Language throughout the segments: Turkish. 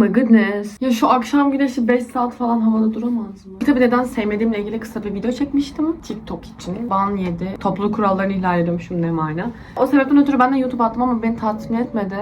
my goodness. Ya şu akşam güneşi 5 saat falan havada duramaz mı? Kitabı neden sevmediğimle ilgili kısa bir video çekmiştim. TikTok için. Ban yedi. Topluluk kurallarını ihlal ediyormuşum ne mana. O sebepten ötürü ben de YouTube attım ama beni tatmin etmedi.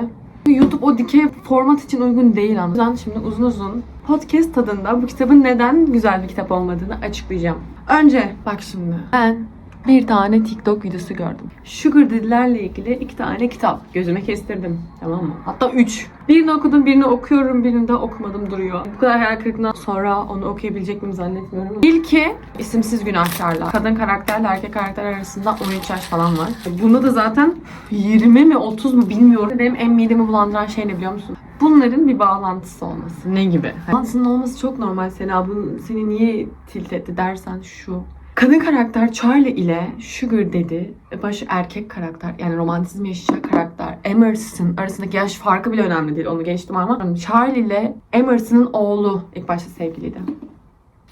YouTube o dikey format için uygun değil. O yüzden şimdi uzun uzun podcast tadında bu kitabın neden güzel bir kitap olmadığını açıklayacağım. Önce bak şimdi ben bir tane TikTok videosu gördüm. Sugar Daddy'lerle ilgili iki tane kitap. Gözüme kestirdim. Tamam mı? Hatta üç. Birini okudum, birini okuyorum, birini de okumadım duruyor. Bu kadar hayal kırıklığından sonra onu okuyabilecek miyim zannetmiyorum. İlki isimsiz günahkarlar. Kadın karakterle erkek karakter arasında 13 yaş falan var. Bunda da zaten 20 mi 30 mu bilmiyorum. Benim en midemi bulandıran şey ne biliyor musun? Bunların bir bağlantısı olması. Ne gibi? Bağlantısının olması çok normal Sena. Bu seni niye tilt etti dersen şu. Kadın karakter Charlie ile Sugar dedi baş erkek karakter yani romantizm yaşayacak karakter Emerson arasındaki yaş farkı bile önemli değil onu geçtim ama Charlie ile Emerson'ın oğlu ilk başta sevgiliydi.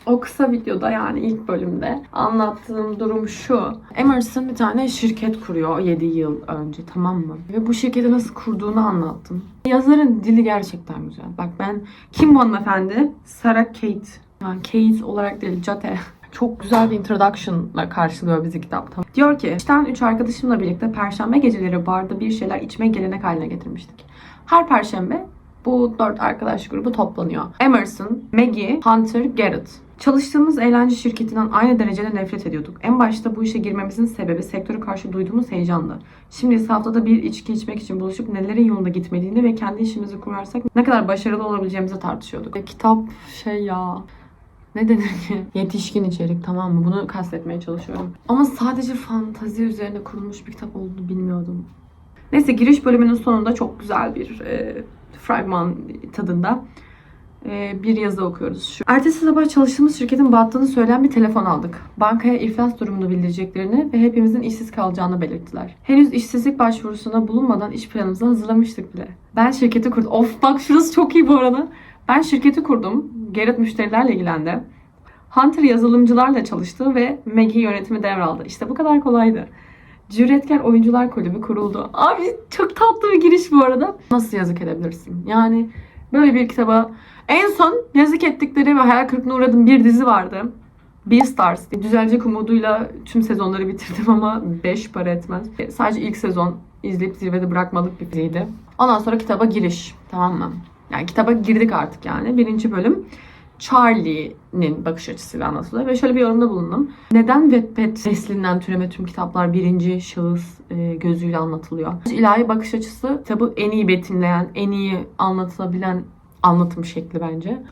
O kısa videoda yani ilk bölümde anlattığım durum şu. Emerson bir tane şirket kuruyor 7 yıl önce tamam mı? Ve bu şirketi nasıl kurduğunu anlattım. Yazarın dili gerçekten güzel. Bak ben kim bu hanımefendi? Sarah Kate. Yani Kate olarak değil Jate. Çok güzel bir introduction'la karşılıyor bizi kitap. Tamam. Diyor ki, işten üç arkadaşımla birlikte perşembe geceleri barda bir şeyler içme gelenek haline getirmiştik. Her perşembe bu dört arkadaş grubu toplanıyor. Emerson, Maggie, Hunter, Garrett. Çalıştığımız eğlence şirketinden aynı derecede nefret ediyorduk. En başta bu işe girmemizin sebebi sektöre karşı duyduğumuz heyecandı. Şimdi ise haftada bir içki içmek için buluşup nelerin yolunda gitmediğini ve kendi işimizi kurarsak ne kadar başarılı olabileceğimizi tartışıyorduk. Kitap şey ya ne denir ki? Yetişkin içerik tamam mı? Bunu kastetmeye çalışıyorum. Ama sadece fantazi üzerine kurulmuş bir kitap olduğunu bilmiyordum. Neyse giriş bölümünün sonunda çok güzel bir e, fragman tadında e, bir yazı okuyoruz. Şu. Ertesi sabah çalıştığımız şirketin battığını söyleyen bir telefon aldık. Bankaya iflas durumunu bildireceklerini ve hepimizin işsiz kalacağını belirttiler. Henüz işsizlik başvurusuna bulunmadan iş planımızı hazırlamıştık bile. Ben şirketi kurdum. Of bak şurası çok iyi bu arada. Ben şirketi kurdum. Garrett müşterilerle ilgilendi. Hunter yazılımcılarla çalıştı ve Maggie yönetimi devraldı. İşte bu kadar kolaydı. Cüretkar Oyuncular Kulübü kuruldu. Abi çok tatlı bir giriş bu arada. Nasıl yazık edebilirsin? Yani böyle bir kitaba en son yazık ettikleri ve hayal kırıklığına uğradığım bir dizi vardı. Beastars. Düzelecek umuduyla tüm sezonları bitirdim ama 5 para etmez. Sadece ilk sezon izleyip zirvede bırakmalık bir diziydi. Ondan sonra kitaba giriş. Tamam mı? Yani kitaba girdik artık yani. Birinci bölüm. Charlie'nin bakış açısıyla anlatılıyor ve şöyle bir yorumda bulundum. Neden Wattpad neslinden türeme tüm kitaplar birinci şahıs e, gözüyle anlatılıyor? İlahi bakış açısı kitabı en iyi betimleyen, en iyi anlatılabilen anlatım şekli bence.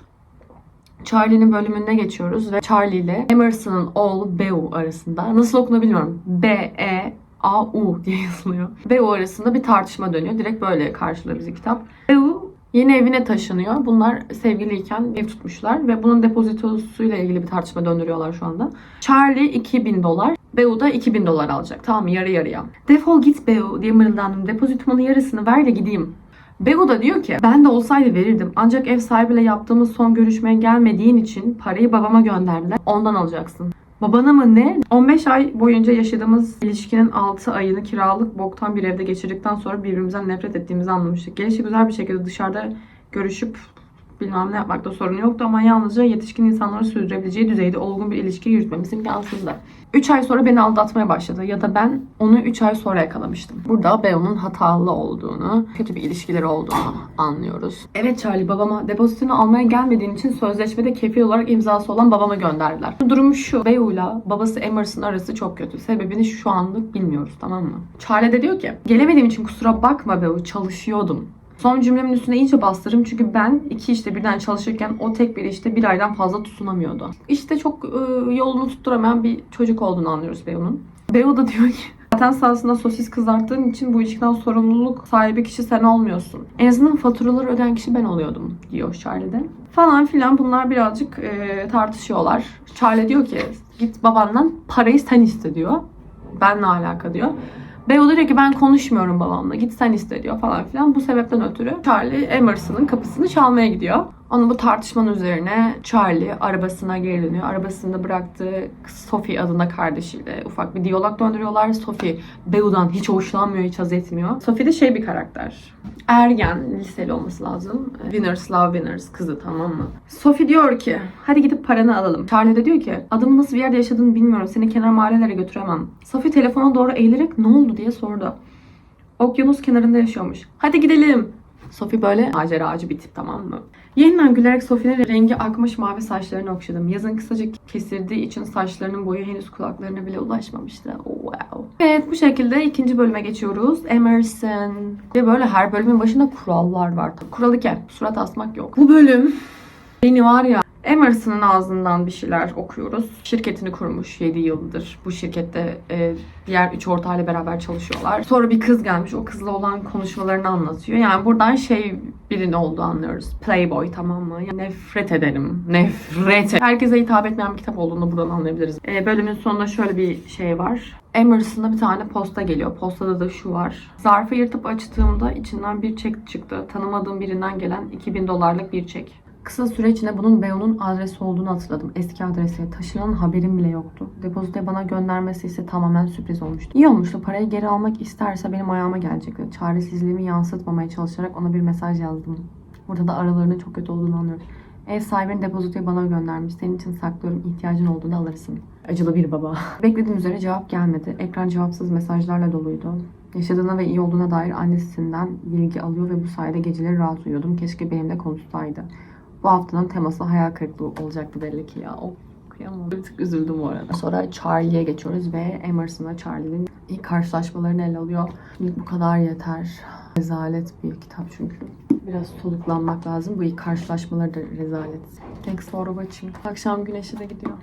Charlie'nin bölümünde geçiyoruz ve Charlie ile Emerson'ın oğlu Beau arasında nasıl okunabiliyor bilmiyorum. B E A U diye yazılıyor. Beau arasında bir tartışma dönüyor. Direkt böyle karşılıyor bizi kitap. Beau Yeni evine taşınıyor. Bunlar sevgiliyken ev tutmuşlar ve bunun depozitosuyla ilgili bir tartışma döndürüyorlar şu anda. Charlie 2000 dolar, Beu da 2000 dolar alacak. Tamam? Yarı yarıya. Defol git Beu diye mırıldandım. Depozitomun yarısını ver de gideyim. Beu da diyor ki ben de olsaydı verirdim. Ancak ev sahibiyle yaptığımız son görüşmeye gelmediğin için parayı babama gönderdiler. Ondan alacaksın. Babana mı ne? 15 ay boyunca yaşadığımız ilişkinin 6 ayını kiralık boktan bir evde geçirdikten sonra birbirimizden nefret ettiğimizi anlamıştık. Gelişi güzel bir şekilde dışarıda görüşüp bilmem ne yapmakta sorun yoktu ama yalnızca yetişkin insanların sürdürebileceği düzeyde olgun bir ilişki yürütmemiz imkansızdı. 3 ay sonra beni aldatmaya başladı ya da ben onu 3 ay sonra yakalamıştım. Burada Beo'nun hatalı olduğunu, kötü bir ilişkileri olduğunu anlıyoruz. Evet Charlie babama depozitonu almaya gelmediğin için sözleşmede kefil olarak imzası olan babama gönderdiler. Durum şu. Beo'yla babası Emerson arası çok kötü. Sebebini şu anlık bilmiyoruz tamam mı? Charlie de diyor ki gelemediğim için kusura bakma Beo çalışıyordum. Son cümlemin üstüne iyice bastırırım çünkü ben iki işte birden çalışırken o tek bir işte bir aydan fazla tutunamıyordu. İşte çok e, yolunu tutturamayan bir çocuk olduğunu anlıyoruz Beo'nun. Beo da diyor ki Zaten sahasında sosis kızarttığın için bu işten sorumluluk sahibi kişi sen olmuyorsun. En azından faturaları öden kişi ben oluyordum diyor Charlie de. Falan filan bunlar birazcık e, tartışıyorlar. Charlie diyor ki git babandan parayı sen iste diyor. Benle alaka diyor. Beo diyor ki ben konuşmuyorum babamla git sen iste diyor falan filan. Bu sebepten ötürü Charlie Emerson'ın kapısını çalmaya gidiyor. Onun bu tartışmanın üzerine Charlie arabasına geri dönüyor. Arabasında bıraktığı Sophie adında kardeşiyle ufak bir diyalog döndürüyorlar. Sophie Beu'dan hiç hoşlanmıyor, hiç haz etmiyor. Sophie de şey bir karakter. Ergen, liseli olması lazım. Winners love winners kızı tamam mı? Sophie diyor ki hadi gidip paranı alalım. Charlie de diyor ki adamın nasıl bir yerde yaşadığını bilmiyorum. Seni kenar mahallelere götüremem. Sophie telefona doğru eğilerek ne oldu diye sordu. Okyanus kenarında yaşıyormuş. Hadi gidelim. Sophie böyle maceracı bir tip tamam mı? Yeniden gülerek Sophie'nin rengi akmış mavi saçlarını okşadım. Yazın kısaca kesildiği için saçlarının boyu henüz kulaklarına bile ulaşmamıştı. Oh, wow. Evet bu şekilde ikinci bölüme geçiyoruz. Emerson. Ve böyle her bölümün başında kurallar var. Kuralı gel. Surat asmak yok. Bu bölüm beni var ya Emerson'ın ağzından bir şeyler okuyoruz. Şirketini kurmuş 7 yıldır. Bu şirkette e, diğer üç ortağıyla beraber çalışıyorlar. Sonra bir kız gelmiş. O kızla olan konuşmalarını anlatıyor. Yani buradan şey birinin olduğu anlıyoruz. Playboy tamam mı? Yani nefret ederim. Nefret. Herkese hitap etmeyen bir kitap olduğunu buradan anlayabiliriz. E, bölümün sonunda şöyle bir şey var. Emerson'a bir tane posta geliyor. Postada da şu var. Zarfı yırtıp açtığımda içinden bir çek çıktı. Tanımadığım birinden gelen 2000 dolarlık bir çek. Kısa süre içinde bunun Beyo'nun adresi olduğunu hatırladım. Eski adresi. Taşınan haberim bile yoktu. Depozitoya bana göndermesi ise tamamen sürpriz olmuştu. İyi olmuştu. Parayı geri almak isterse benim ayağıma gelecekti. Çaresizliğimi yansıtmamaya çalışarak ona bir mesaj yazdım. Burada da aralarının çok kötü olduğunu anlıyorum. Ev sahibinin depozitoyu bana göndermiş. Senin için saklıyorum. İhtiyacın olduğunda alırsın. Acılı bir baba. Beklediğim üzere cevap gelmedi. Ekran cevapsız mesajlarla doluydu. Yaşadığına ve iyi olduğuna dair annesinden bilgi alıyor ve bu sayede geceleri rahat uyuyordum. Keşke benimle konuşsaydı. Bu haftanın teması hayal kırıklığı olacaktı belli ki ya. Of kıyamam. Bir tık üzüldüm bu arada. Sonra Charlie'ye geçiyoruz ve Emerson'la Charlie'nin ilk karşılaşmalarını ele alıyor. Şimdi bu kadar yeter. Rezalet bir kitap çünkü. Biraz soluklanmak lazım. Bu ilk karşılaşmaları da rezalet. Thanks for watching. Akşam güneşi de gidiyor.